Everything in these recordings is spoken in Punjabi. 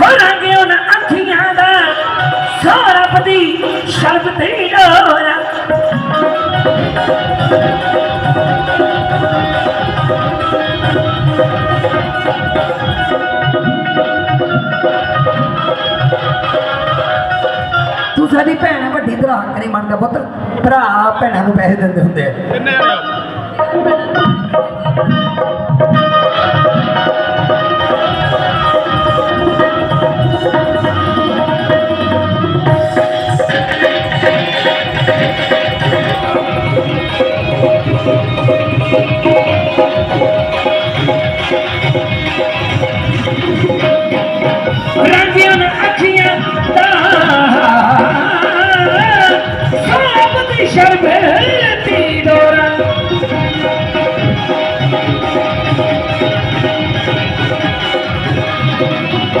ਮੇਰੇ ਉਹਨਾਂ ਅੱਖੀਆਂ ਦਾ ਸਾਰਾ ਪਤੀ ਸ਼ਰਬ ਤੇ ਡੋਰਾ। ਤੂੰ ਸਾਡੀ ਭੈਣ ਹੈ ਵੱਡੀ ਭਰਾ ਕਰੀ ਮੰਨਦਾ ਪੁੱਤ। ਭਰਾ ਭੈਣਾਂ ਨੂੰ ਪੈਸੇ ਦਿੰਦੇ ਹੁੰਦੇ ਆ। ਕਿੰਨੇ ਆ?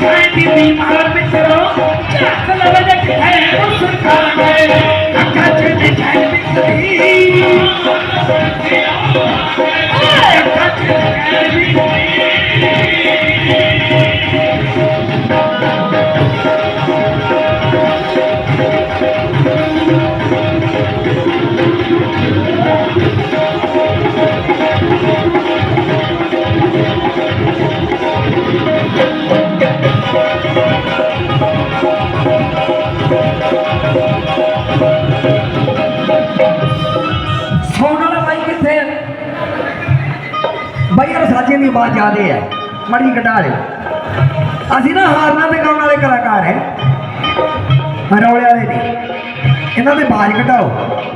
Thank you, Peter. ਸੌਣ ਬਾਈ ਕਿੱਥੇ ਹੈ ਬਾਈ ਯਾਰ ਸਾਜੇ ਦੀ ਆਵਾਜ਼ ਜ਼ਿਆਦੇ ਹੈ ਮੜੀ ਘਟਾ ਦੇ ਅਸੀਂ ਨਾ ਹਾਰਨਾ ਤੇ ਗਾਉਣ ਵਾਲੇ ਕਲਾਕਾਰ ਹੈ ਹਰੌਲੇ ਵਾਲੇ ਨਹੀਂ। ਇਹਨਾਂ ਦੇ ਆਵਾਜ਼ ਘਟਾਓ।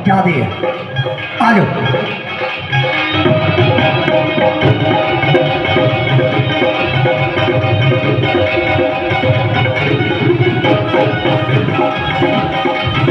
ਜ਼ਿਆਦੇ ਹੈ ਆ ਜਾਓ।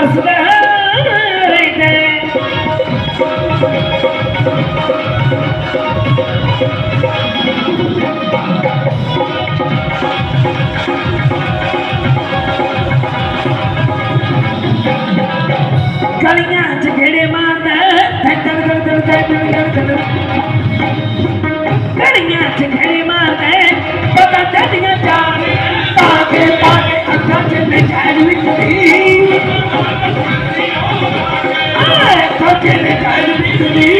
हर्ष गलियाँ झगड़े मारता धड़ धड़ धड़ धड़ धड़ धड़ गलियाँ झगड़े मारता पता चलिया चार पाके पाके अच्छा चले जाए You.